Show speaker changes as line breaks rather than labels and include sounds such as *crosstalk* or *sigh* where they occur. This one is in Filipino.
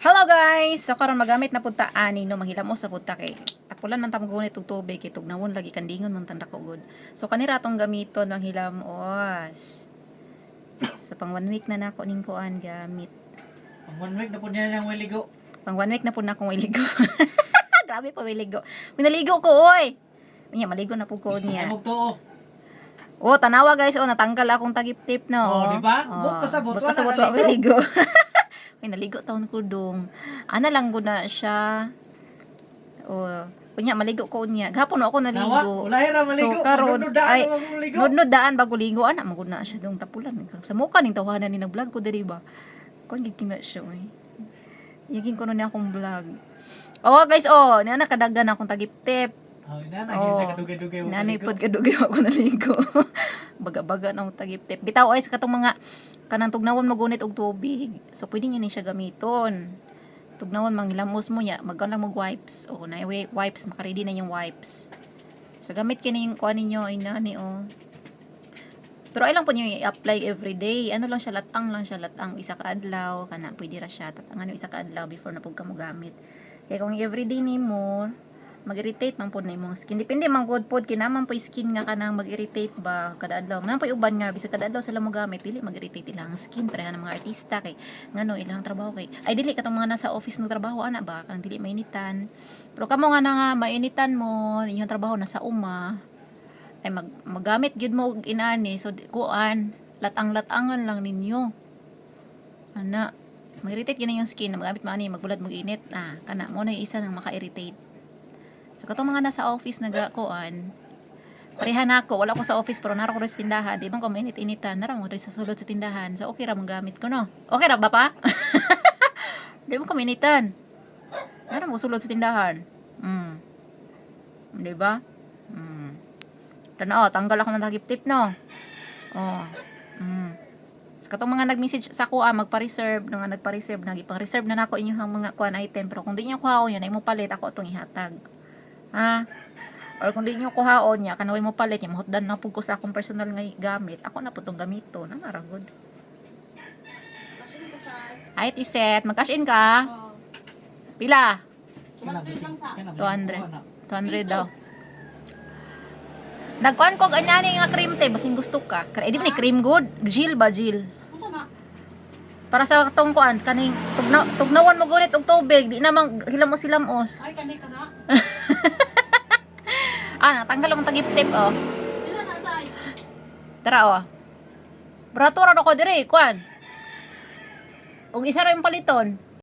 Hello guys! So karon magamit na punta ani no manghilamos sa punta kay tapulan man tamong gunit og tubig kay tugnawon lagi kandingon man tanda ko good. So kanira tong gamiton ng hilamos. So pang one week na nako ning kuan gamit.
Ang one week na po niya niyang wiligo.
Pang one week na po na akong wiligo. *laughs* Grabe pa wiligo. Minaligo ko oy. Niya maligo na po ko niya.
mugtuo.
Oh, tanawa guys, oh natanggal akong tagip-tip no.
Oh, di ba? Buk pasabot,
Buk
wala
pasabot
naligo.
wa wiligo. *laughs* May naligo taon ko dong. Ana lang ko na siya. Oh, kunya maligo ko niya. Gapon ako
Nawa,
naligo.
ulay ra maligo.
So karon ay nudnod daan bago ligo ana mo na siya dong tapulan. Sa mukha ning tawanan ni nag-vlog ko diri ba. Kon gid kina siya oy. Yagin ko na akong vlog. Oh guys, oh, niya nakadagan akong tagip-tip.
Oh, ina na
Oh.
sa kadugay-dugay. mo
Nanay pod kadugay ako naligo. *laughs* Baga-baga na tagip-tip. Bitaw ay sa katong mga kanang tugnawon magunit og tubig. So pwede niya ni siya gamiton. Tugnawon manghilamos mo niya, magkan lang mag wipes. O na wipes naka-ready na yung wipes. So gamit kini yung kuan ninyo ay nani oh. Pero ay lang po niyo i-apply every day. Ano lang siya, latang lang siya, latang isa ka adlaw, kana pwede ra siya, tatangan yung isa ka adlaw before na pug ka mo gamit. Kaya kung everyday nimo, mag-irritate man po na imong skin. Depende man good pod kinaman po skin nga kanang mag-irritate ba kada adlaw. Nan po uban nga bisag kada adlaw sila mo gamit dili mag-irritate ilang skin pareha ng mga artista kay ngano ilang trabaho kay ay dili katong mga nasa office ng trabaho ana ba kanang dili mainitan. Pero kamo nga na nga mainitan mo inyong trabaho nasa uma ay mag, magamit gyud mo inani so kuan latang-latangan lang ninyo. Ana mag-irritate yun yung skin magamit mo ani magbulad mo init ah kana mo na isa nang maka-irritate So katong mga nasa office nagakuan, pareha na ako, wala ko sa office pero naro ko rin sa tindahan. Di man ko mainit-initan, nara mo rin sa sulod sa tindahan. So okay ra mong gamit ko no. Okay ra ba pa? *laughs* Di mo ko mainitan. Nara mo sulod sa tindahan. Mm. Di ba? Mm. Tanaw, tanggal ako ng tagip-tip no. Oh. Mm. So, katong mga nag-message sa kuha, magpa-reserve, nga nagpa-reserve, nagipang-reserve na nako inyong mga kuan item. Pero kung di nyo kuhaon yan, ay mo palit, ako itong ihatag. Ha? Or kung di nyo kuhaon niya, kanaway mo palit niya, mahutdan na po ko sa akong personal nga gamit, ako na po itong gamito. Na maragod. Ay, tiset, mag-cash in ka? Pila?
Kana bisig- kana bisig
200.
kuha na.
200 daw. Nagkuhan ko ganyan nga cream te, basing gusto ka. Kaya di ba ni cream good? Jill ba, Jill? Para sa katong kuan, kaning tugna, tugnawan mo gunit og tubig, di namang hilamos hilamos.
Ay, kanay ka na. *laughs*
Ah, natanggal akong tagip-tip, oh.
Ilan na say?
Tara, oh. Bratura ako dire, kuan. Og isa ra yung paliton.